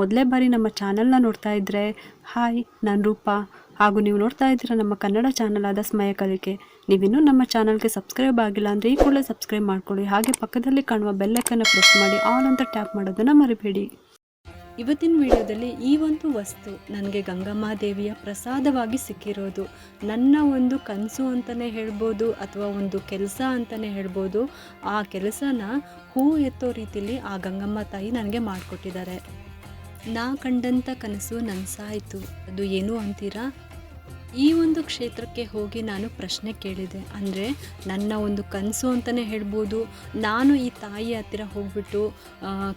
ಮೊದಲೇ ಬಾರಿ ನಮ್ಮ ಚಾನಲ್ನ ನೋಡ್ತಾ ಇದ್ದರೆ ಹಾಯ್, ನಾನು ರೂಪಾ. ಹಾಗೂ ನೀವು ನೋಡ್ತಾ ಇದ್ದೀರ ನಮ್ಮ ಕನ್ನಡ ಚಾನಲ್ ಆದ ಸ್ಮಯ ಕಲಿಕೆ. ನೀವಿನ್ನೂ ನಮ್ಮ ಚಾನಲ್ಗೆ ಸಬ್ಸ್ಕ್ರೈಬ್ ಆಗಿಲ್ಲ ಅಂದರೆ ಈ ಕೂಡಲೇ ಸಬ್ಸ್ಕ್ರೈಬ್ ಮಾಡ್ಕೊಳ್ಳಿ. ಹಾಗೆ ಪಕ್ಕದಲ್ಲಿ ಕಾಣುವ ಬೆಲ್ಲೈಕನ್ನು ಪ್ರೆಸ್ ಮಾಡಿ ಆಲ್ ಅಂತ ಟ್ಯಾಪ್ ಮಾಡೋದನ್ನು ಮರಿಬೇಡಿ. ಇವತ್ತಿನ ವಿಡಿಯೋದಲ್ಲಿ ಈ ಒಂದು ವಸ್ತು ನನಗೆ ಗಂಗಮ್ಮ ದೇವಿಯ ಪ್ರಸಾದವಾಗಿ ಸಿಕ್ಕಿರೋದು. ನನ್ನ ಒಂದು ಕನಸು ಅಂತಲೇ ಹೇಳ್ಬೋದು ಅಥವಾ ಒಂದು ಕೆಲಸ ಅಂತಲೇ ಹೇಳ್ಬೋದು. ಆ ಕೆಲಸನ ಹೂ ಎತ್ತೋ ರೀತಿಯಲ್ಲಿ ಆ ಗಂಗಮ್ಮ ತಾಯಿ ನನಗೆ ಮಾಡಿಕೊಟ್ಟಿದ್ದಾರೆ. ನಾ ಕಂಡಂಥ ಕನಸು ನನಸಾಯಿತು. ಅದು ಏನು ಅಂತೀರಾ? ಈ ಒಂದು ಕ್ಷೇತ್ರಕ್ಕೆ ಹೋಗಿ ನಾನು ಪ್ರಶ್ನೆ ಕೇಳಿದೆ. ಅಂದರೆ ನನ್ನ ಒಂದು ಕನಸು ಅಂತಲೇ ಹೇಳ್ಬೋದು. ನಾನು ಈ ತಾಯಿ ಹತ್ತಿರ ಹೋಗ್ಬಿಟ್ಟು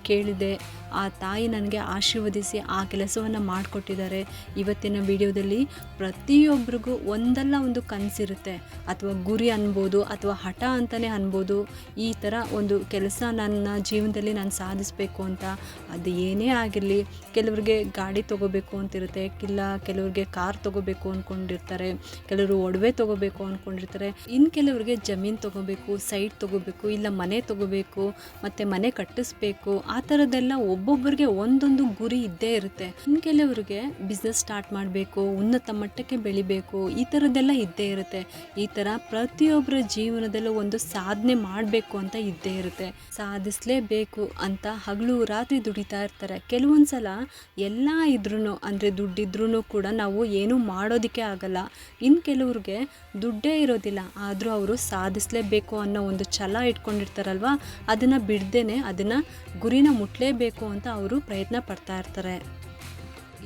ಕೇಳಿದೆ. ಆ ತಾಯಿ ನನಗೆ ಆಶೀರ್ವದಿಸಿ ಆ ಕೆಲಸವನ್ನು ಮಾಡಿಕೊಟ್ಟಿದ್ದಾರೆ. ಇವತ್ತಿನ ವಿಡಿಯೋದಲ್ಲಿ ಪ್ರತಿಯೊಬ್ಬರಿಗೂ ಒಂದಲ್ಲ ಒಂದು ಕನಸಿರುತ್ತೆ. ಅಥವಾ ಗುರಿ ಅನ್ಬೋದು, ಅಥವಾ ಹಠ ಅಂತಲೇ ಅನ್ಬೋದು. ಈ ಥರ ಒಂದು ಕೆಲಸ ನನ್ನ ಜೀವನದಲ್ಲಿ ನಾನು ಸಾಧಿಸಬೇಕು ಅಂತ. ಅದು ಏನೇ ಆಗಿರಲಿ, ಕೆಲವ್ರಿಗೆ ಗಾಡಿ ತೊಗೋಬೇಕು ಅಂತಿರುತ್ತೆ. ಇಲ್ಲ, ಕೆಲವ್ರಿಗೆ ಕಾರ್ ತೊಗೋಬೇಕು ಅಂದ್ಕೊಂಡಿರ್ತಾರೆ ಕೆಲವರು ಒಡವೆ ತೊಗೋಬೇಕು ಅಂದ್ಕೊಂಡಿರ್ತಾರೆ ಇನ್ನು ಕೆಲವರಿಗೆ ಜಮೀನು ತೊಗೋಬೇಕು ಸೈಟ್ ತೊಗೋಬೇಕು, ಇಲ್ಲ ಮನೆ ತೊಗೋಬೇಕು, ಮತ್ತು ಮನೆ ಕಟ್ಟಿಸ್ಬೇಕು, ಆ ಥರದ್ದೆಲ್ಲ ಒಬ್ಬೊಬ್ಬರಿಗೆ ಒಂದೊಂದು ಗುರಿ ಇದ್ದೇ ಇರುತ್ತೆ. ಇನ್ನು ಕೆಲವರಿಗೆ ಬಿಸ್ನೆಸ್ ಸ್ಟಾರ್ಟ್ ಮಾಡಬೇಕು, ಉನ್ನತ ಮಟ್ಟಕ್ಕೆ ಬೆಳಿಬೇಕು, ಈ ಥರದ್ದೆಲ್ಲ ಇದ್ದೇ ಇರುತ್ತೆ. ಈ ಥರ ಪ್ರತಿಯೊಬ್ಬರ ಜೀವನದಲ್ಲೂ ಒಂದು ಸಾಧನೆ ಮಾಡಬೇಕು ಅಂತ ಇದ್ದೇ ಇರುತ್ತೆ. ಸಾಧಿಸಲೇಬೇಕು ಅಂತ ಹಗಲು ರಾತ್ರಿ ದುಡಿತಾ ಇರ್ತಾರೆ. ಕೆಲವೊಂದು ಸಲ ಎಲ್ಲ ಇದ್ರೂ ಅಂದರೆ ದುಡ್ಡಿದ್ರೂ ಕೂಡ ನಾವು ಏನೂ ಮಾಡೋದಕ್ಕೆ ಆಗಲ್ಲ. ಇನ್ನು ಕೆಲವ್ರಿಗೆ ದುಡ್ಡೇ ಇರೋದಿಲ್ಲ. ಆದರೂ ಅವರು ಸಾಧಿಸಲೇಬೇಕು ಅನ್ನೋ ಒಂದು ಛಲ ಇಟ್ಕೊಂಡಿರ್ತಾರಲ್ವ? ಅದನ್ನು ಬಿಡ್ದೇನೆ ಅದನ್ನು ಗುರಿನ ಮುಟ್ಟಲೇಬೇಕು ಅಂತ ಅವರು ಪ್ರಯತ್ನ ಪಡ್ತಾ ಇರ್ತಾರೆ.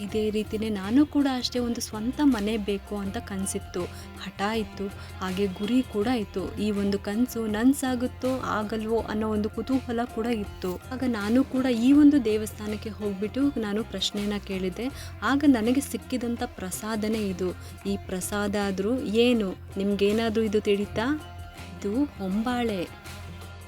ಇದೇ ರೀತಿಯೇ ನಾನು ಕೂಡ ಅಷ್ಟೇ ಒಂದು ಸ್ವಂತ ಮನೆ ಬೇಕು ಅಂತ ಕನಸಿತ್ತು. ಹಠ ಇತ್ತು, ಹಾಗೆ ಗುರಿ ಕೂಡ ಇತ್ತು. ಈ ಒಂದು ಕನಸು ನನ್ಸಾಗುತ್ತೋ ಆಗಲ್ವೋ ಅನ್ನೋ ಒಂದು ಕುತೂಹಲ ಕೂಡ ಇತ್ತು. ಆಗ ನಾನು ಕೂಡ ಈ ಒಂದು ದೇವಸ್ಥಾನಕ್ಕೆ ಹೋಗ್ಬಿಟ್ಟು ನಾನು ಪ್ರಶ್ನೆನ ಕೇಳಿದೆ ಆಗ ನನಗೆ ಸಿಕ್ಕಿದಂಥ ಪ್ರಸಾದನೇ ಇದು. ಈ ಪ್ರಸಾದ ಆದರೂ ಏನು? ನಿಮ್ಗೇನಾದರೂ ಇದು ತಿಳಿತಾ? ಇದು ಹೊಂಬಾಳೆ.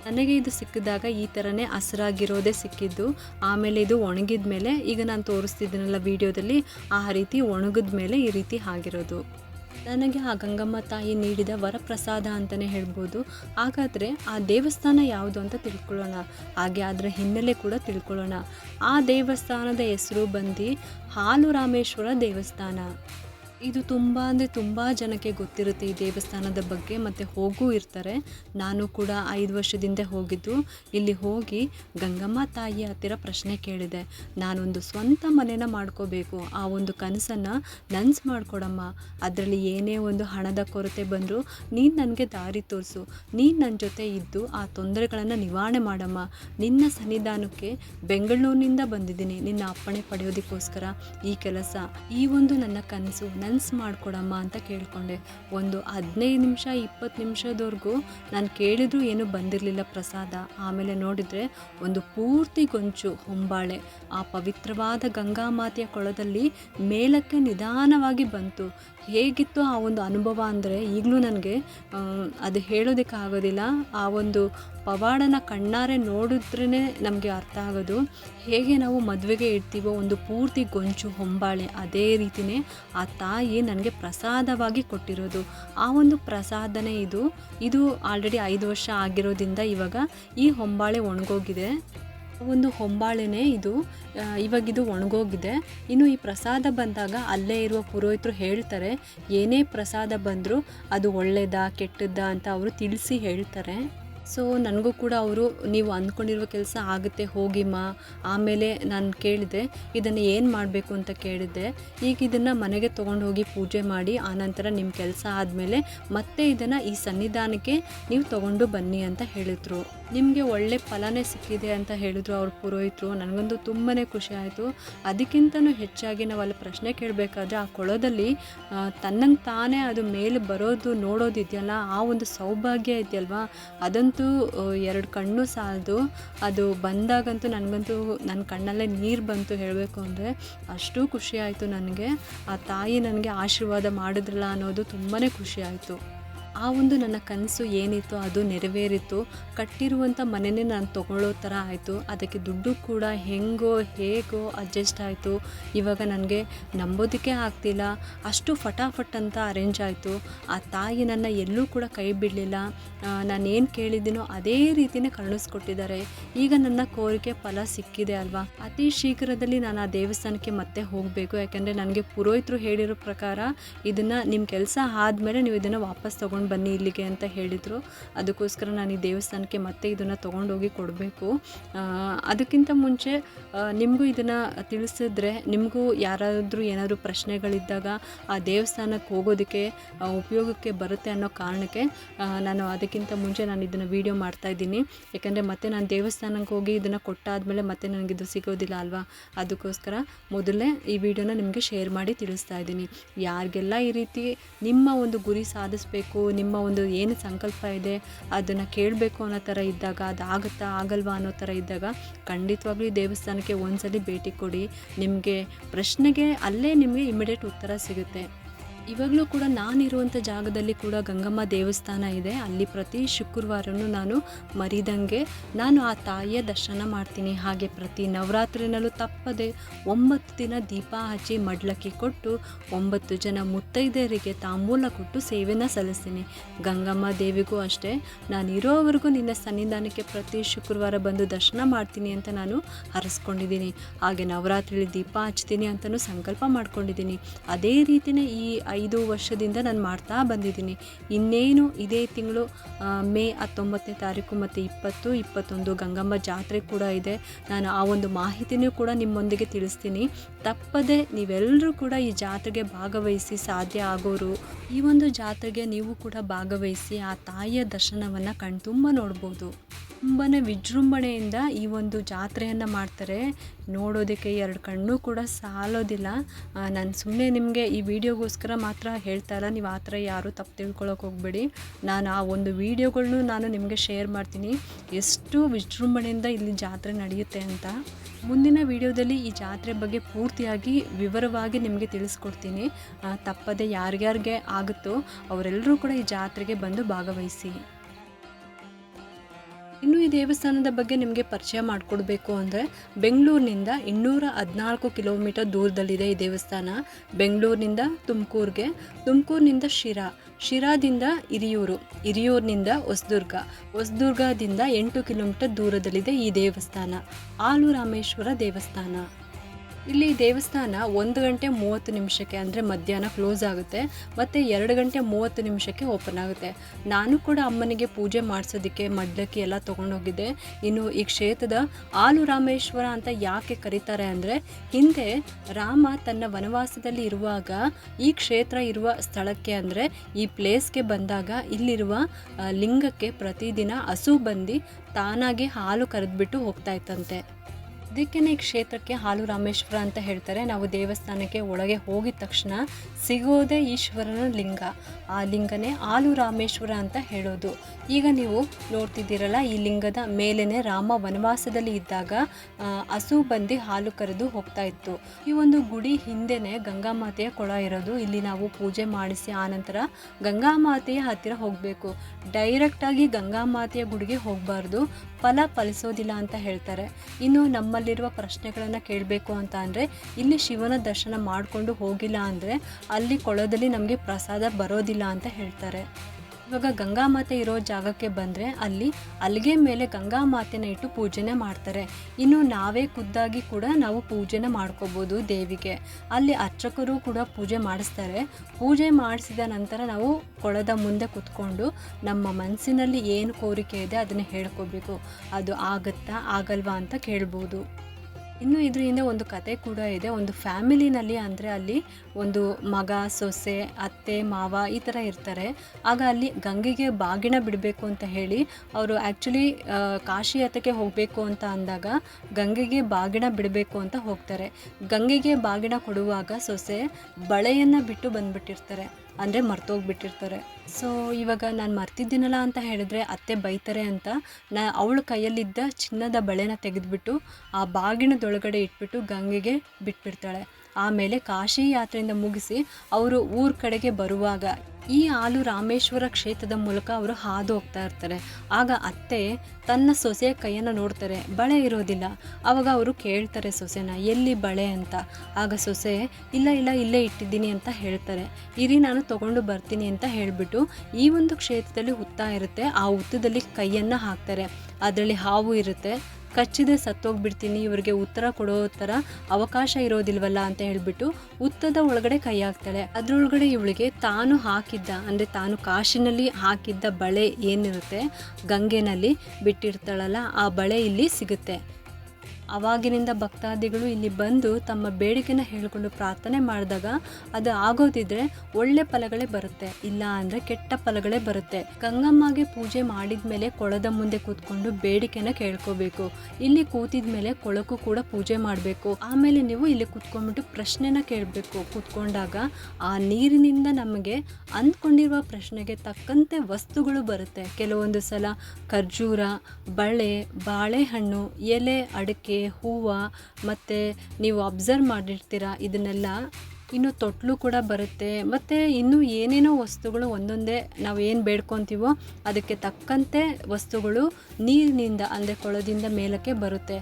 ನನಗೆ ಇದು ಸಿಕ್ಕಿದಾಗ ಈ ಥರನೇ ಹಸಿರಾಗಿರೋದೇ ಸಿಕ್ಕಿದ್ದು. ಆಮೇಲೆ ಇದು ಒಣಗಿದ ಮೇಲೆ, ಈಗ ನಾನು ತೋರಿಸ್ತಿದ್ದೀನಲ್ಲ ವಿಡಿಯೋದಲ್ಲಿ, ಆ ರೀತಿ ಒಣಗಿದ ಮೇಲೆ ಈ ರೀತಿ ಆಗಿರೋದು. ನನಗೆ ಆ ಗಂಗಮ್ಮ ತಾಯಿ ನೀಡಿದ ವರಪ್ರಸಾದ ಅಂತಲೇ ಹೇಳ್ಬೋದು. ಹಾಗಾದರೆ ಆ ದೇವಸ್ಥಾನ ಯಾವುದು ಅಂತ ತಿಳ್ಕೊಳ್ಳೋಣ. ಹಾಗೆ ಅದರ ಹಿನ್ನೆಲೆ ಕೂಡ ತಿಳ್ಕೊಳ್ಳೋಣ. ಆ ದೇವಸ್ಥಾನದ ಹೆಸರು ಬಂದು ಹಾಲು ರಾಮೇಶ್ವರ ದೇವಸ್ಥಾನ. ಇದು ತುಂಬ ಅಂದರೆ ತುಂಬ ಜನಕ್ಕೆ ಗೊತ್ತಿರುತ್ತೆ ಈ ದೇವಸ್ಥಾನದ ಬಗ್ಗೆ, ಮತ್ತು ಹೋಗೂ ಇರ್ತಾರೆ. ನಾನು ಕೂಡ ಐದು ವರ್ಷದಿಂದ ಹೋಗಿದ್ದು. ಇಲ್ಲಿ ಹೋಗಿ ಗಂಗಮ್ಮ ತಾಯಿ ಹತ್ತಿರ ಪ್ರಶ್ನೆ ಕೇಳಿದೆ. ನಾನೊಂದು ಸ್ವಂತ ಮನೆನ ಮಾಡ್ಕೋಬೇಕು. ಆ ಒಂದು ಕನಸನ್ನು ನನ್ಸ್ ಮಾಡಿಕೊಡಮ್ಮ. ಅದರಲ್ಲಿ ಏನೇ ಒಂದು ಹಣದ ಕೊರತೆ ಬಂದರೂ ನೀನು ನನಗೆ ದಾರಿ ತೋರಿಸು. ನೀನು ನನ್ನ ಜೊತೆ ಇದ್ದು ಆ ತೊಂದರೆಗಳನ್ನು ನಿವಾರಣೆ ಮಾಡಮ್ಮ. ನಿನ್ನ ಸನ್ನಿಧಾನಕ್ಕೆ ಬೆಂಗಳೂರಿನಿಂದ ಬಂದಿದ್ದೀನಿ. ನಿನ್ನ ಅಪ್ಪಣೆ ಪಡೆಯೋದಕ್ಕೋಸ್ಕರ ಈ ಕೆಲಸ, ಈ ಒಂದು ನನ್ನ ಕನಸು ನನ್ಸು ಮಾಡಿಕೊಡಮ್ಮ ಅಂತ ಕೇಳಿಕೊಂಡೆ. ಒಂದು ಹದಿನೈದು ನಿಮಿಷ, ಇಪ್ಪತ್ತು ನಿಮಿಷದವರೆಗೂ ನಾನು ಕೇಳಿದರೂ ಏನೂ ಬಂದಿರಲಿಲ್ಲ ಪ್ರಸಾದ. ಆಮೇಲೆ ನೋಡಿದರೆ ಒಂದು ಪೂರ್ತಿ ಗೊಂಚು ಹೊಂಬಾಳೆ. ಆ ಪವಿತ್ರವಾದ ಗಂಗಾ ಮಾತೆಯ ಕೊಳದಲ್ಲಿ ಮೇಲಕ್ಕೆ ನಿಧಾನವಾಗಿ ಬಂತು. ಹೇಗಿತ್ತು ಆ ಒಂದು ಅನುಭವ ಅಂದರೆ ಈಗಲೂ ನನಗೆ ಅದು ಹೇಳೋದಕ್ಕೆ ಆಗೋದಿಲ್ಲ. ಆ ಒಂದು ಪವಾಡನ ಕಣ್ಣಾರೆ ನೋಡಿದ್ರೇ ನಮಗೆ ಅರ್ಥ ಆಗೋದು. ಹೇಗೆ ನಾವು ಮದುವೆಗೆ ಇಡ್ತೀವೋ ಒಂದು ಪೂರ್ತಿ ಗೊಂಚು ಹೊಂಬಾಳೆ ಅದೇ ರೀತಿಯೇ ಆ ತಾಯಿ ನನಗೆ ಪ್ರಸಾದವಾಗಿ ಕೊಟ್ಟಿರೋದು. ಆ ಒಂದು ಪ್ರಸಾದನೇ ಇದು. ಇದು ಆಲ್ರೆಡಿ ಐದು ವರ್ಷ ಆಗಿರೋದ್ರಿಂದ ಇವಾಗ ಈ ಹೊಂಬಾಳೆ ಒಣಗೋಗಿದೆ. ಒಂದು ಹೊಂಬಾಳೆನೇ ಇದು. ಇವಾಗಿದು ಒಣಗೋಗಿದೆ. ಇನ್ನು ಈ ಪ್ರಸಾದ ಬಂದಾಗ ಅಲ್ಲೇ ಇರುವ ಪುರೋಹಿತರು ಹೇಳ್ತಾರೆ, ಏನೇ ಪ್ರಸಾದ ಬಂದರೂ ಅದು ಒಳ್ಳೆಯದಾ ಕೆಟ್ಟದ್ದಾ ಅಂತ ಅವರು ತಿಳಿಸಿ ಹೇಳ್ತಾರೆ. ಸೊ ನನಗೂ ಕೂಡ ಅವರು ನೀವು ಅಂದ್ಕೊಂಡಿರುವ ಕೆಲಸ ಆಗುತ್ತೆ ಹೋಗಿಮ್ಮ ಆಮೇಲೆ ನಾನು ಕೇಳಿದೆ, ಇದನ್ನು ಏನು ಮಾಡಬೇಕು ಅಂತ ಕೇಳಿದ್ದೆ ಈಗ ಇದನ್ನು ಮನೆಗೆ ತೊಗೊಂಡು ಹೋಗಿ ಪೂಜೆ ಮಾಡಿ, ಆನಂತರ ನಿಮ್ಮ ಕೆಲಸ ಆದಮೇಲೆ ಮತ್ತೆ ಇದನ್ನು ಈ ಸನ್ನಿಧಾನಕ್ಕೆ ನೀವು ತೊಗೊಂಡು ಬನ್ನಿ ಅಂತ ಹೇಳಿದ್ರು. ನಿಮಗೆ ಒಳ್ಳೆ ಫಲನೇ ಸಿಕ್ಕಿದೆ ಅಂತ ಹೇಳಿದ್ರು ಅವ್ರ ಪುರೋಹಿತರು. ನನಗಂತೂ ತುಂಬಾ ಖುಷಿ ಆಯಿತು. ಅದಕ್ಕಿಂತನೂ ಹೆಚ್ಚಾಗಿ ನಾವು ಅಲ್ಲಿ ಪ್ರಶ್ನೆ ಕೇಳಬೇಕಾದ್ರೆ ಆ ಕೊಳದಲ್ಲಿ ತನ್ನಂಗೆ ತಾನೇ ಅದು ಮೇಲೆ ಬರೋದು ನೋಡೋದು ಇದೆಯಲ್ಲ ಆ ಒಂದು ಸೌಭಾಗ್ಯ ಇದೆಯಲ್ವಾ? ಅದಂತೂ ಎರಡು ಕಣ್ಣು ಸಾಲದು. ಅದು ಬಂದಾಗಂತೂ ನನಗಂತೂ ನನ್ನ ಕಣ್ಣಲ್ಲೇ ನೀರು ಬಂತು ಹೇಳಬೇಕು ಅಂದರೆ ಅಷ್ಟು ಖುಷಿ ಆಯಿತು ನನಗೆ. ಆ ತಾಯಿ ನನಗೆ ಆಶೀರ್ವಾದ ಮಾಡಿದ್ರಲ್ಲ ಅನ್ನೋದು ತುಂಬಾ ಖುಷಿ ಆಯಿತು. ಆ ಒಂದು ನನ್ನ ಕನಸು ಏನಿತ್ತು ಅದು ನೆರವೇರಿತು. ಕಟ್ಟಿರುವಂಥ ಮನೆಯೇ ನಾನು ತೊಗೊಳ್ಳೋ ಥರ ಆಯಿತು. ಅದಕ್ಕೆ ದುಡ್ಡು ಕೂಡ ಹೆಂಗೋ ಹೇಗೋ ಅಡ್ಜಸ್ಟ್ ಆಯಿತು. ಇವಾಗ ನನಗೆ ನಂಬೋದಕ್ಕೆ ಆಗ್ತಿಲ್ಲ. ಅಷ್ಟು ಫಟಾಫಟ್ ಅಂತ ಅರೇಂಜ್ ಆಯಿತು. ಆ ತಾಯಿ ನನ್ನ ಎಲ್ಲೂ ಕೂಡ ಕೈ ಬಿಡಲಿಲ್ಲ. ನಾನು ಏನು ಕೇಳಿದ್ದೀನೋ ಅದೇ ರೀತಿಯೇ ಕರುಣಿಸ್ಕೊಟ್ಟಿದ್ದಾರೆ ಈಗ ನನ್ನ ಕೋರಿಕೆ ಫಲ ಸಿಕ್ಕಿದೆ ಅಲ್ವಾ? ಅತಿ ಶೀಘ್ರದಲ್ಲಿ ನಾನು ಆ ದೇವಸ್ಥಾನಕ್ಕೆ ಮತ್ತೆ ಹೋಗಬೇಕು. ಯಾಕೆಂದರೆ ನನಗೆ ಪುರೋಹಿತರು ಹೇಳಿರೋ ಪ್ರಕಾರ ಇದನ್ನು ನಿಮ್ಮ ಕೆಲಸ ಆದಮೇಲೆ ನೀವು ಇದನ್ನು ವಾಪಸ್ ತೊಗೊಂಡು ಬನ್ನಿ ಇಲ್ಲಿಗೆ ಅಂತ ಹೇಳಿದರು. ಅದಕ್ಕೋಸ್ಕರ ನಾನು ಈ ದೇವಸ್ಥಾನಕ್ಕೆ ಮತ್ತೆ ಇದನ್ನು ತೊಗೊಂಡೋಗಿ ಕೊಡಬೇಕು. ಅದಕ್ಕಿಂತ ಮುಂಚೆ ನಿಮಗೂ ಇದನ್ನು ತಿಳಿಸಿದ್ರೆ, ನಿಮಗೂ ಯಾರಾದರೂ ಏನಾದರೂ ಪ್ರಶ್ನೆಗಳಿದ್ದಾಗ ಆ ದೇವಸ್ಥಾನಕ್ಕೆ ಹೋಗೋದಕ್ಕೆ ಉಪಯೋಗಕ್ಕೆ ಬರುತ್ತೆ ಅನ್ನೋ ಕಾರಣಕ್ಕೆ ನಾನು ಅದಕ್ಕಿಂತ ಮುಂಚೆ ನಾನು ಇದನ್ನು ವೀಡಿಯೋ ಮಾಡ್ತಾ ಇದ್ದೀನಿ. ಯಾಕಂದರೆ ಮತ್ತೆ ನಾನು ದೇವಸ್ಥಾನಕ್ಕೆ ಹೋಗಿ ಇದನ್ನು ಕೊಟ್ಟಾದಮೇಲೆ ಮತ್ತೆ ನನಗಿದು ಸಿಗೋದಿಲ್ಲ ಅಲ್ವಾ? ಅದಕ್ಕೋಸ್ಕರ ಮೊದಲೇ ಈ ವಿಡಿಯೋನ ನಿಮಗೆ ಶೇರ್ ಮಾಡಿ ತಿಳಿಸ್ತಾ ಇದ್ದೀನಿ. ಯಾರಿಗೆಲ್ಲ ಈ ರೀತಿ ನಿಮ್ಮ ಒಂದು ಗುರಿ ಸಾಧಿಸಬೇಕು ನಿಮ್ಮ ಒಂದು ಏನು ಸಂಕಲ್ಪ ಇದೆ, ಅದನ್ನು ಕೇಳಬೇಕು ಅನ್ನೋ ಥರ ಇದ್ದಾಗ, ಅದು ಆಗುತ್ತಾ ಆಗಲ್ವಾ ಅನ್ನೋ ಥರ ಇದ್ದಾಗ ಖಂಡಿತವಾಗ್ಲೂ ದೇವಸ್ಥಾನಕ್ಕೆ ಒಂದ್ಸಲಿ ಭೇಟಿ ಕೊಡಿ. ನಿಮಗೆ ಪ್ರಶ್ನೆಗೆ ಅಲ್ಲೇ ನಿಮಗೆ ಇಮಿಡಿಯೇಟ್ ಉತ್ತರ ಸಿಗುತ್ತೆ. ಇವಾಗಲೂ ಕೂಡ ನಾನಿರುವಂಥ ಜಾಗದಲ್ಲಿ ಕೂಡ ಗಂಗಮ್ಮ ದೇವಸ್ಥಾನ ಇದೆ. ಅಲ್ಲಿ ಪ್ರತಿ ಶುಕ್ರವಾರವೂ ನಾನು ಮರಿದಂಗೆ ನಾನು ಆ ತಾಯಿಯ ದರ್ಶನ ಮಾಡ್ತೀನಿ. ಹಾಗೆ ಪ್ರತಿ ನವರಾತ್ರಿನಲ್ಲೂ ತಪ್ಪದೆ ಒಂಬತ್ತು ದಿನ ದೀಪ ಹಚ್ಚಿ ಮಡ್ಲಕ್ಕಿ ಕೊಟ್ಟು ಒಂಬತ್ತು ಜನ ಮುತ್ತೈದೆಯರಿಗೆ ತಾಂಬೂಲ ಕೊಟ್ಟು ಸೇವೆನ ಸಲ್ಲಿಸ್ತೀನಿ. ಗಂಗಮ್ಮ ದೇವಿಗೂ ಅಷ್ಟೇ. ನಾನು ಇರೋವರೆಗೂ ನಿನ್ನ ಸನ್ನಿಧಾನಕ್ಕೆ ಪ್ರತಿ ಶುಕ್ರವಾರ ಬಂದು ದರ್ಶನ ಮಾಡ್ತೀನಿ ಅಂತ ನಾನು ಹರಸ್ಕೊಂಡಿದ್ದೀನಿ. ಹಾಗೆ ನವರಾತ್ರಿಲಿ ದೀಪ ಹಚ್ತೀನಿ ಅಂತಲೂ ಸಂಕಲ್ಪ ಮಾಡ್ಕೊಂಡಿದ್ದೀನಿ. ಅದೇ ರೀತಿಯೇ ಈ ಐದು ವರ್ಷದಿಂದ ನಾನು ಮಾಡ್ತಾ ಬಂದಿದ್ದೀನಿ. ಇನ್ನೇನು ಇದೇ ತಿಂಗಳು ಮೇ ಹತ್ತೊಂಬತ್ತನೇ ತಾರೀಕು ಮತ್ತು ಇಪ್ಪತ್ತು, ಇಪ್ಪತ್ತೊಂದು ಗಂಗಮ್ಮ ಜಾತ್ರೆ ಕೂಡ ಇದೆ. ನಾನು ಆ ಒಂದು ಮಾಹಿತಿನೂ ಕೂಡ ನಿಮ್ಮೊಂದಿಗೆ ತಿಳಿಸ್ತೀನಿ. ತಪ್ಪದೆ ನೀವೆಲ್ಲರೂ ಕೂಡ ಈ ಜಾತ್ರೆಗೆ ಭಾಗವಹಿಸಿ ಸಾಧ್ಯ ಆಗೋರು, ಈ ಒಂದು ಜಾತ್ರೆಗೆ ನೀವು ಕೂಡ ಭಾಗವಹಿಸಿ ಆ ತಾಯಿಯ ದರ್ಶನವನ್ನು ಕಣ್ತುಂಬ ನೋಡ್ಬೋದು. ತುಂಬಾ ವಿಜೃಂಭಣೆಯಿಂದ ಈ ಒಂದು ಜಾತ್ರೆಯನ್ನು ಮಾಡ್ತಾರೆ. ನೋಡೋದಕ್ಕೆ ಎರಡು ಕಣ್ಣು ಕೂಡ ಸಾಲೋದಿಲ್ಲ. ನಾನು ಸುಮ್ಮನೆ ನಿಮಗೆ ಈ ವಿಡಿಯೋಗೋಸ್ಕರ ಮಾತ್ರ ಹೇಳ್ತಾ ಇಲ್ಲ. ನೀವು ಆ ಥರ ಯಾರೂ ತಪ್ಪು ತಿಳ್ಕೊಳಕ್ಕೆ ಹೋಗಬೇಡಿ. ನಾನು ಆ ಒಂದು ವಿಡಿಯೋಗಳ್ನು ನಾನು ನಿಮಗೆ ಶೇರ್ ಮಾಡ್ತೀನಿ. ಎಷ್ಟು ವಿಜೃಂಭಣೆಯಿಂದ ಇಲ್ಲಿ ಜಾತ್ರೆ ನಡೆಯುತ್ತೆ ಅಂತ ಮುಂದಿನ ವಿಡಿಯೋದಲ್ಲಿ ಈ ಜಾತ್ರೆ ಬಗ್ಗೆ ಪೂರ್ತಿಯಾಗಿ ವಿವರವಾಗಿ ನಿಮಗೆ ತಿಳಿಸ್ಕೊಡ್ತೀನಿ. ತಪ್ಪದೆ ಯಾರ್ಯಾರಿಗೆ ಆಗುತ್ತೋ ಅವರೆಲ್ಲರೂ ಕೂಡ ಈ ಜಾತ್ರೆಗೆ ಬಂದು ಭಾಗವಹಿಸಿ. ಇನ್ನು ಈ ದೇವಸ್ಥಾನದ ಬಗ್ಗೆ ನಿಮಗೆ ಪರಿಚಯ ಮಾಡಿಕೊಡ್ಬೇಕು ಅಂದರೆ ಬೆಂಗಳೂರಿನಿಂದ ಇನ್ನೂರ ಹದಿನಾಲ್ಕು ಕಿಲೋಮೀಟರ್ ದೂರದಲ್ಲಿದೆ ಈ ದೇವಸ್ಥಾನ. ಬೆಂಗಳೂರಿನಿಂದ ತುಮಕೂರಿಗೆ, ತುಮಕೂರಿನಿಂದ ಶಿರಾ, ಶಿರಾದಿಂದ ಹಿರಿಯೂರು, ಹಿರಿಯೂರಿನಿಂದ ಹೊಸದುರ್ಗ, ಹೊಸದುರ್ಗದಿಂದ ಎಂಟು ಕಿಲೋಮೀಟರ್ ದೂರದಲ್ಲಿದೆ ಈ ದೇವಸ್ಥಾನ. ಆಲೂರಾಮೇಶ್ವರ ದೇವಸ್ಥಾನ. ಇಲ್ಲಿ ದೇವಸ್ಥಾನ ಒಂದು ಗಂಟೆ ಮೂವತ್ತು ನಿಮಿಷಕ್ಕೆ ಅಂದರೆ ಮಧ್ಯಾಹ್ನ ಕ್ಲೋಸ್ ಆಗುತ್ತೆ, ಮತ್ತು ಎರಡು ಗಂಟೆ ಮೂವತ್ತು ನಿಮಿಷಕ್ಕೆ ಓಪನ್ ಆಗುತ್ತೆ. ನಾನು ಕೂಡ ಅಮ್ಮನಿಗೆ ಪೂಜೆ ಮಾಡಿಸೋದಕ್ಕೆ ಮಡ್ಲಕ್ಕಿ ಎಲ್ಲ ತೊಗೊಂಡೋಗಿದ್ದೆ. ಇನ್ನು ಈ ಕ್ಷೇತ್ರದ ಆಲು ರಾಮೇಶ್ವರ ಅಂತ ಯಾಕೆ ಕರೀತಾರೆ ಅಂದರೆ, ಹಿಂದೆ ರಾಮ ತನ್ನ ವನವಾಸದಲ್ಲಿ ಇರುವಾಗ ಈ ಕ್ಷೇತ್ರ ಇರುವ ಸ್ಥಳಕ್ಕೆ ಅಂದರೆ ಈ ಪ್ಲೇಸ್ಗೆ ಬಂದಾಗ ಇಲ್ಲಿರುವ ಲಿಂಗಕ್ಕೆ ಪ್ರತಿದಿನ ಹಸು ಬಂದು ತಾನಾಗೆ ಹಾಲು ಕರೆದ್ಬಿಟ್ಟು ಹೋಗ್ತಾ ಇತ್ತಂತೆ. ಇದಕ್ಕೇ ಈ ಕ್ಷೇತ್ರಕ್ಕೆ ಹಾಲು ರಾಮೇಶ್ವರ ಅಂತ ಹೇಳ್ತಾರೆ. ನಾವು ದೇವಸ್ಥಾನಕ್ಕೆ ಒಳಗೆ ಹೋಗಿದ ತಕ್ಷಣ ಸಿಗೋದೇ ಈಶ್ವರನ ಲಿಂಗ. ಆ ಲಿಂಗನೇ ಹಾಲು ರಾಮೇಶ್ವರ ಅಂತ ಹೇಳೋದು. ಈಗ ನೀವು ನೋಡ್ತಿದ್ದೀರಲ್ಲ, ಈ ಲಿಂಗದ ಮೇಲೇನೆ ರಾಮ ವನವಾಸದಲ್ಲಿ ಇದ್ದಾಗ ಹಸು ಬಂದು ಹಾಲು ಕರೆದು ಹೋಗ್ತಾ ಇತ್ತು. ಈ ಒಂದು ಗುಡಿ ಹಿಂದೆನೆ ಗಂಗಾಮಾತೆಯ ಕೊಳ ಇರೋದು. ಇಲ್ಲಿ ನಾವು ಪೂಜೆ ಮಾಡಿಸಿ ಆನಂತರ ಗಂಗಾಮಾತೆಯ ಹತ್ತಿರ ಹೋಗಬೇಕು. ಡೈರೆಕ್ಟಾಗಿ ಗಂಗಾಮಾತೆಯ ಗುಡಿಗೆ ಹೋಗಬಾರ್ದು. ಫಲ ಫಲಿಸೋದಿಲ್ಲ ಅಂತ ಹೇಳ್ತಾರೆ. ಇನ್ನು ನಮ್ಮಲ್ಲಿರುವ ಪ್ರಶ್ನೆಗಳನ್ನು ಕೇಳಬೇಕು ಅಂತ ಅಂದರೆ, ಇಲ್ಲಿ ಶಿವನ ದರ್ಶನ ಮಾಡಿಕೊಂಡು ಹೋಗಿಲ್ಲ ಅಂದರೆ, ಅಲ್ಲಿ ಕೊಳದಲ್ಲಿ ನಮಗೆ ಪ್ರಸಾದ ಬರೋದಿಲ್ಲ ಅಂತ ಹೇಳ್ತಾರೆ. ಇವಾಗ ಗಂಗಾಮಾತೆ ಇರೋ ಜಾಗಕ್ಕೆ ಬಂದರೆ ಅಲ್ಲಿ ಅಲ್ಲಿಗೆ ಮೇಲೆ ಗಂಗಾಮಾತೆನ ಇಟ್ಟು ಪೂಜೆನೆ ಮಾಡ್ತಾರೆ. ಇನ್ನು ನಾವೇ ಖುದ್ದಾಗಿ ಕೂಡ ನಾವು ಪೂಜೆನ ಮಾಡ್ಕೋಬೋದು ದೇವಿಗೆ. ಅಲ್ಲಿ ಅರ್ಚಕರು ಕೂಡ ಪೂಜೆ ಮಾಡಿಸ್ತಾರೆ. ಪೂಜೆ ಮಾಡಿಸಿದ ನಂತರ ನಾವು ಕೊಳದ ಮುಂದೆ ಕುತ್ಕೊಂಡು ನಮ್ಮ ಮನಸ್ಸಿನಲ್ಲಿ ಏನು ಕೋರಿಕೆ ಇದೆ ಅದನ್ನು ಹೇಳ್ಕೋಬೇಕು. ಅದು ಆಗುತ್ತಾ ಆಗಲ್ವಾ ಅಂತ ಕೇಳ್ಬೋದು. ಇನ್ನು ಇದ್ರ ಹಿಂದೆ ಒಂದು ಕತೆ ಕೂಡ ಇದೆ. ಒಂದು ಫ್ಯಾಮಿಲಿನಲ್ಲಿ ಅಂದರೆ ಅಲ್ಲಿ ಒಂದು ಮಗ, ಸೊಸೆ, ಅತ್ತೆ, ಮಾವ ಈ ಥರ ಇರ್ತಾರೆ. ಆಗ ಅಲ್ಲಿ ಗಂಗೆಗೆ ಬಾಗಿಣ ಬಿಡಬೇಕು ಅಂತ ಹೇಳಿ ಅವರು ಆ್ಯಕ್ಚುಲಿ ಕಾಶಿ ಯಾತ್ರೆಗೆ ಹೋಗಬೇಕು ಅಂತ ಅಂದಾಗ ಗಂಗೆಗೆ ಬಾಗಿಣ ಬಿಡಬೇಕು ಅಂತ ಹೋಗ್ತಾರೆ. ಗಂಗೆಗೆ ಬಾಗಿಣ ಕೊಡುವಾಗ ಸೊಸೆ ಬಳೆಯನ್ನು ಬಿಟ್ಟು ಬಂದ್ಬಿಟ್ಟಿರ್ತಾರೆ. ಅಂದರೆ ಮರ್ತೋಗ್ಬಿಟ್ಟಿರ್ತಾರೆ. ಸೊ ಇವಾಗ ನಾನು ಮರ್ತಿದ್ದೀನಲ್ಲ ಅಂತ ಹೇಳಿದ್ರೆ ಅತ್ತೆ ಬೈತಾರೆ ಅಂತ ನಾ ಅವಳ ಕೈಯಲ್ಲಿದ್ದ ಚಿನ್ನದ ಬಳೆನ ತೆಗೆದುಬಿಟ್ಟು ಆ ಬಾಗಿನದೊಳಗಡೆ ಇಟ್ಬಿಟ್ಟು ಗಂಗೆಗೆ ಬಿಟ್ಬಿಡ್ತಾಳೆ. ಆಮೇಲೆ ಕಾಶಿ ಯಾತ್ರೆಯಿಂದ ಮುಗಿಸಿ ಅವರು ಊರ ಕಡೆಗೆ ಬರುವಾಗ ಈ ಹಾಲು ರಾಮೇಶ್ವರ ಕ್ಷೇತ್ರದ ಮೂಲಕ ಅವರು ಹಾದು ಹೋಗ್ತಾ ಇರ್ತಾರೆ. ಆಗ ಅತ್ತೆ ತನ್ನ ಸೊಸೆಯ ಕೈಯನ್ನು ನೋಡ್ತಾರೆ. ಬಳೆ ಇರೋದಿಲ್ಲ. ಆವಾಗ ಅವರು ಕೇಳ್ತಾರೆ ಸೊಸೆನ, ಎಲ್ಲಿ ಬಳೆ ಅಂತ? ಆಗ ಸೊಸೆ, ಇಲ್ಲ ಇಲ್ಲ, ಇಲ್ಲೇ ಇಟ್ಟಿದ್ದೀನಿ ಅಂತ ಹೇಳ್ತಾರೆ. ಇರಿ, ನಾನು ತಗೊಂಡು ಬರ್ತೀನಿ ಅಂತ ಹೇಳಿಬಿಟ್ಟು ಈ ಒಂದು ಕ್ಷೇತ್ರದಲ್ಲಿ ಹುತ್ತ ಇರುತ್ತೆ. ಆ ಹುತ್ತದಲ್ಲಿ ಕೈಯನ್ನು ಹಾಕ್ತಾರೆ. ಅದರಲ್ಲಿ ಹಾವು ಇರುತ್ತೆ. ಕಚ್ಚಿದೆ, ಸತ್ತೋಗ್ಬಿಡ್ತೀನಿ, ಇವರಿಗೆ ಉತ್ತರ ಕೊಡೋ ಥರ ಅವಕಾಶ ಇರೋದಿಲ್ವಲ್ಲ ಅಂತ ಹೇಳಿಬಿಟ್ಟು ಉತ್ತದ ಒಳಗಡೆ ಕೈ ಹಾಕ್ತಾಳೆ. ಅದರೊಳಗಡೆ ಇವಳಿಗೆ ತಾನು ಹಾಕಿದ್ದ, ಅಂದರೆ ತಾನು ಕಾಶಿನಲ್ಲಿ ಹಾಕಿದ್ದ ಬಳೆ ಏನಿರುತ್ತೆ, ಗಂಗೆನಲ್ಲಿ ಬಿಟ್ಟಿರ್ತಾಳಲ್ಲ, ಆ ಬಳೆ ಇಲ್ಲಿ ಸಿಗುತ್ತೆ. ಅವಾಗಿನಿಂದ ಭಕ್ತಾದಿಗಳು ಇಲ್ಲಿ ಬಂದು ತಮ್ಮ ಬೇಡಿಕೆನ ಹೇಳಿಕೊಂಡು ಪ್ರಾರ್ಥನೆ ಮಾಡಿದಾಗ ಅದು ಆಗೋದಿದ್ರೆ ಒಳ್ಳೆ ಫಲಗಳೇ ಬರುತ್ತೆ, ಇಲ್ಲ ಅಂದರೆ ಕೆಟ್ಟ ಫಲಗಳೇ ಬರುತ್ತೆ. ಗಂಗಮ್ಮಗೆ ಪೂಜೆ ಮಾಡಿದ ಮೇಲೆ ಕೊಳದ ಮುಂದೆ ಕೂತ್ಕೊಂಡು ಬೇಡಿಕೆನ ಕೇಳ್ಕೋಬೇಕು. ಇಲ್ಲಿ ಕೂತಿದ ಮೇಲೆ ಕೊಳಕು ಕೂಡ ಪೂಜೆ ಮಾಡಬೇಕು. ಆಮೇಲೆ ನೀವು ಇಲ್ಲಿ ಕೂತ್ಕೊಂಡ್ಬಿಟ್ಟು ಪ್ರಶ್ನೆನ ಕೇಳಬೇಕು. ಕೂತ್ಕೊಂಡಾಗ ಆ ನೀರಿನಿಂದ ನಮಗೆ ಅಂದ್ಕೊಂಡಿರುವ ಪ್ರಶ್ನೆಗೆ ತಕ್ಕಂತೆ ವಸ್ತುಗಳು ಬರುತ್ತೆ. ಕೆಲವೊಂದು ಸಲ ಖರ್ಜೂರ, ಬಳೆ, ಬಾಳೆಹಣ್ಣು, ಎಲೆ, ಅಡಿಕೆ ಹೂವು ಮತ್ತು ನೀವು ಅಬ್ಸರ್ವ್ ಮಾಡಿರ್ತೀರ, ಇದನ್ನೆಲ್ಲ ಇನ್ನು ತೊಟ್ಲು ಕೂಡ ಬರುತ್ತೆ. ಮತ್ತು ಇನ್ನೂ ಏನೇನೋ ವಸ್ತುಗಳು ಒಂದೊಂದೇ ನಾವು ಏನು ಬೇಡ್ಕೊತೀವೋ ಅದಕ್ಕೆ ತಕ್ಕಂತೆ ವಸ್ತುಗಳು ನೀರಿನಿಂದ ಅಂದರೆ ಕೊಳದಿಂದ ಮೇಲಕ್ಕೆ ಬರುತ್ತೆ.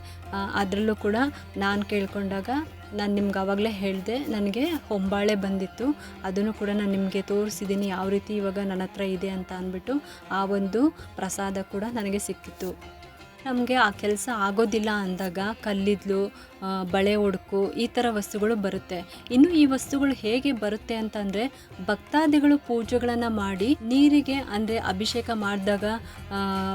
ಅದರಲ್ಲೂ ಕೂಡ ನಾನು ಕೇಳ್ಕೊಂಡಾಗ ನಾನು ನಿಮ್ಗೆ ಆವಾಗಲೇ ಹೇಳಿದೆ, ನನಗೆ ಹೊಂಬಾಳೆ ಬಂದಿತ್ತು. ಅದನ್ನು ಕೂಡ ನಾನು ನಿಮಗೆ ತೋರಿಸಿದ್ದೀನಿ ಯಾವ ರೀತಿ ಇವಾಗ ನನ್ನ ಹತ್ರ ಇದೆ ಅಂತ ಅಂದ್ಬಿಟ್ಟು ಆ ಒಂದು ಪ್ರಸಾದ ಕೂಡ ನನಗೆ ಸಿಕ್ಕಿತ್ತು. ನಮಗೆ ಆ ಕೆಲಸ ಆಗೋದಿಲ್ಲ ಅಂದಾಗ ಕಲ್ಲಿದ್ಲು ಆ, ಬಳೆ ಒಡಕು ಈ ಥರ ವಸ್ತುಗಳು ಬರುತ್ತೆ. ಇನ್ನು ಈ ವಸ್ತುಗಳು ಹೇಗೆ ಬರುತ್ತೆ ಅಂತಂದರೆ ಭಕ್ತಾದಿಗಳು ಪೂಜೆಗಳನ್ನು ಮಾಡಿ ನೀರಿಗೆ ಅಂದರೆ ಅಭಿಷೇಕ ಮಾಡಿದಾಗ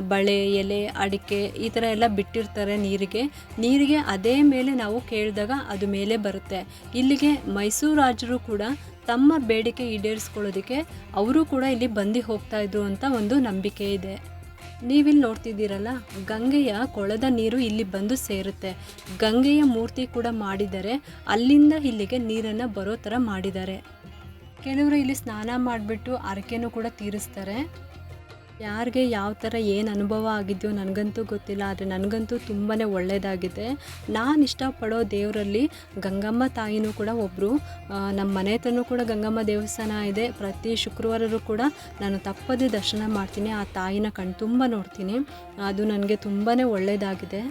ಬಳೆ ಎಲೆ ಅಡಿಕೆ ಈ ಥರ ಎಲ್ಲ ಬಿಟ್ಟಿರ್ತಾರೆ ನೀರಿಗೆ. ನೀರಿಗೆ ಅದೇ ಮೇಲೆ ನಾವು ಕೇಳಿದಾಗ ಅದು ಮೇಲೆ ಬರುತ್ತೆ. ಇಲ್ಲಿಗೆ ಮೈಸೂರು ರಾಜರು ಕೂಡ ತಮ್ಮ ಬೇಡಿಕೆ ಈಡೇರಿಸ್ಕೊಳ್ಳೋದಕ್ಕೆ ಅವರು ಕೂಡ ಇಲ್ಲಿ ಬಂದು ಹೋಗ್ತಾ ಇದ್ರು ಅಂತ ಒಂದು ನಂಬಿಕೆ ಇದೆ. ನೀವಿಲ್ಲಿ ನೋಡ್ತಿದ್ದೀರಲ್ಲ, ಗಂಗೆಯ ಕೊಳದ ನೀರು ಇಲ್ಲಿ ಬಂದು ಸೇರುತ್ತೆ. ಗಂಗೆಯ ಮೂರ್ತಿ ಕೂಡ ಮಾಡಿದರೆ ಅಲ್ಲಿಂದ ಇಲ್ಲಿಗೆ ನೀರನ್ನು ಬರೋ ಥರ ಮಾಡಿದ್ದಾರೆ. ಕೆಲವರು ಇಲ್ಲಿ ಸ್ನಾನ ಮಾಡಿಬಿಟ್ಟು ಅರಕೆನೂ ಕೂಡ ತೀರಿಸ್ತಾರೆ. ಯಾರಿಗೆ ಯಾವ ಥರ ಏನು ಅನುಭವ ಆಗಿದೆಯೋ ನನಗಂತೂ ಗೊತ್ತಿಲ್ಲ, ಆದರೆ ನನಗಂತೂ ತುಂಬಾ ಒಳ್ಳೆಯದಾಗಿದೆ ನಾನು ಇಷ್ಟಪಡೋ ದೇವರಲ್ಲಿ ಗಂಗಮ್ಮ ತಾಯಿನೂ ಕೂಡ ಒಬ್ಬರು ನಮ್ಮ ಮನೆ ಹತ್ರನೂ ಕೂಡ ಗಂಗಮ್ಮ ದೇವಸ್ಥಾನ ಇದೆ. ಪ್ರತಿ ಶುಕ್ರವಾರರೂ ಕೂಡ ನಾನು ತಪ್ಪದೇ ದರ್ಶನ ಮಾಡ್ತೀನಿ, ಆ ತಾಯಿನ ಕಣ್ತುಂಬ ನೋಡ್ತೀನಿ. ಅದು ನನಗೆ ತುಂಬಾ ಒಳ್ಳೆಯದಾಗಿದೆ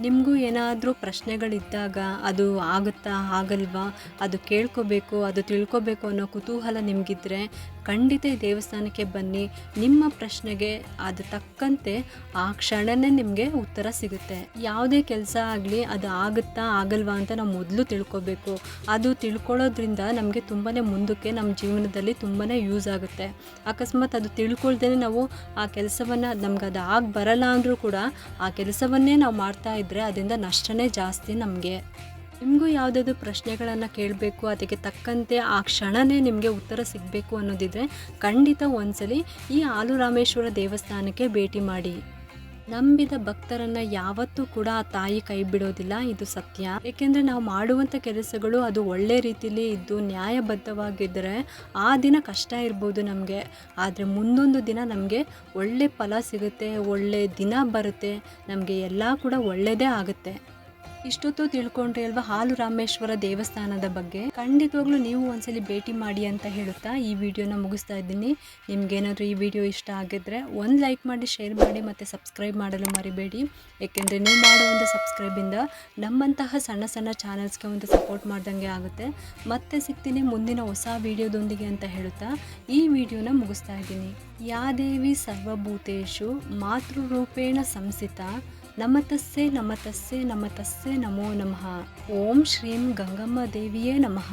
ನಿಮಗೂ ಏನಾದರೂ ಪ್ರಶ್ನೆಗಳಿದ್ದಾಗ ಅದು ಆಗುತ್ತಾ, ಆಗಲ್ವಾ? ಅದು ಕೇಳ್ಕೋಬೇಕು, ಅದು ತಿಳ್ಕೊಬೇಕು ಅನ್ನೋ ಕುತೂಹಲ ನಿಮಗಿದ್ರೆ ಖಂಡಿತ ದೇವಸ್ಥಾನಕ್ಕೆ ಬನ್ನಿ. ನಿಮ್ಮ ಪ್ರಶ್ನೆಗೆ ಅದು ತಕ್ಕಂತೆ ಆ ಕ್ಷಣನೇ ನಿಮಗೆ ಉತ್ತರ ಸಿಗುತ್ತೆ. ಯಾವುದೇ ಕೆಲಸ ಆಗಲಿ, ಅದು ಆಗುತ್ತಾ, ಆಗಲ್ವಾ ಅಂತ ನಾವು ಮೊದಲು ತಿಳ್ಕೊಬೇಕು. ಅದು ತಿಳ್ಕೊಳ್ಳೋದ್ರಿಂದ ನಮಗೆ ತುಂಬಾ ಮುಂದಕ್ಕೆ ನಮ್ಮ ಜೀವನದಲ್ಲಿ ತುಂಬಾ ಯೂಸ್ ಆಗುತ್ತೆ. ಅಕಸ್ಮಾತ್ ಅದು ತಿಳ್ಕೊಳ್ದೇ ನಾವು ಆ ಕೆಲಸವನ್ನು ನಮ್ಗೆ ಅದು ಆಗಿ ಬರಲ್ಲ ಅಂದರೂ ಕೂಡ ಆ ಕೆಲಸವನ್ನೇ ನಾವು ಮಾಡ್ತಾ ಅದರಿಂದ ನಷ್ಟನೇ ಜಾಸ್ತಿ ನಮಗೆ. ನಿಮಗೂ ಯಾವುದಾದ್ರು ಪ್ರಶ್ನೆಗಳನ್ನು ಕೇಳಬೇಕು, ಅದಕ್ಕೆ ತಕ್ಕಂತೆ ಆ ಕ್ಷಣನೇ ನಿಮಗೆ ಉತ್ತರ ಸಿಗಬೇಕು ಅನ್ನೋದಿದ್ರೆ ಖಂಡಿತ ಒಂದ್ಸಲಿ ಈ ಆಲು ರಾಮೇಶ್ವರ ದೇವಸ್ಥಾನಕ್ಕೆ ಭೇಟಿ ಮಾಡಿ. ನಂಬಿದ ಭಕ್ತರನ್ನ ಯಾವತ್ತೂ ಕೂಡ ಆ ತಾಯಿ ಕೈ ಬಿಡೋದಿಲ್ಲ, ಇದು ಸತ್ಯ. ಏಕೆಂದರೆ ನಾವು ಮಾಡುವಂಥ ಕೆಲಸಗಳು ಅದು ಒಳ್ಳೆ ರೀತಿಲಿ ಇದ್ದು ನ್ಯಾಯಬದ್ಧವಾಗಿದ್ದರೆ ಆ ದಿನ ಕಷ್ಟ ಇರ್ಬೋದು ನಮಗೆ. ಆದರೆ ಮುಂದೊಂದು ದಿನ ನಮಗೆ ಒಳ್ಳೆ ಫಲ ಸಿಗುತ್ತೆ, ಒಳ್ಳೆ ದಿನ ಬರುತ್ತೆ, ನಮಗೆ ಎಲ್ಲ ಕೂಡ ಒಳ್ಳೆಯದೇ ಆಗುತ್ತೆ. ಇಷ್ಟೊತ್ತು ತಿಳ್ಕೊಂಡ್ರಿ ಅಲ್ವಾ? ಹಾಲು ರಾಮೇಶ್ವರ ದೇವಸ್ಥಾನದ ಬಗ್ಗೆ. ಖಂಡಿತವಾಗ್ಲೂ ನೀವು ಒಂದ್ಸಲಿ ಭೇಟಿ ಮಾಡಿ ಅಂತ ಹೇಳುತ್ತಾ ಈ ವಿಡಿಯೋನ ಮುಗಿಸ್ತಾ ಇದ್ದೀನಿ. ನಿಮ್ಗೇನಾದರೂ ಈ ವಿಡಿಯೋ ಇಷ್ಟ ಆಗಿದ್ರೆ ಒಂದು ಲೈಕ್ ಮಾಡಿ, ಶೇರ್ ಮಾಡಿ ಮತ್ತು ಸಬ್ಸ್ಕ್ರೈಬ್ ಮಾಡಲು ಮರಿಬೇಡಿ. ಏಕೆಂದರೆ ನೀವು ಮಾಡೋ ಒಂದು ಸಬ್ಸ್ಕ್ರೈಬಿಂದ ನಮ್ಮಂತಹ ಸಣ್ಣ ಸಣ್ಣ ಚಾನಲ್ಸ್ಗೆ ಒಂದು ಸಪೋರ್ಟ್ ಮಾಡ್ದಂಗೆ ಆಗುತ್ತೆ. ಮತ್ತೆ ಸಿಗ್ತೀನಿ ಮುಂದಿನ ಹೊಸ ವಿಡಿಯೋದೊಂದಿಗೆ ಅಂತ ಹೇಳುತ್ತಾ ಈ ವಿಡಿಯೋನ ಮುಗಿಸ್ತಾ ಇದ್ದೀನಿ. ಯಾ ದೇವಿ ಸರ್ವಭೂತೇಶು ಮಾತೃರೂಪೇಣ ಸಂಸಿತ नम तस्यै नम नमो नमः ॐ श्रीं गङ्गम्मादेवीयै नमः।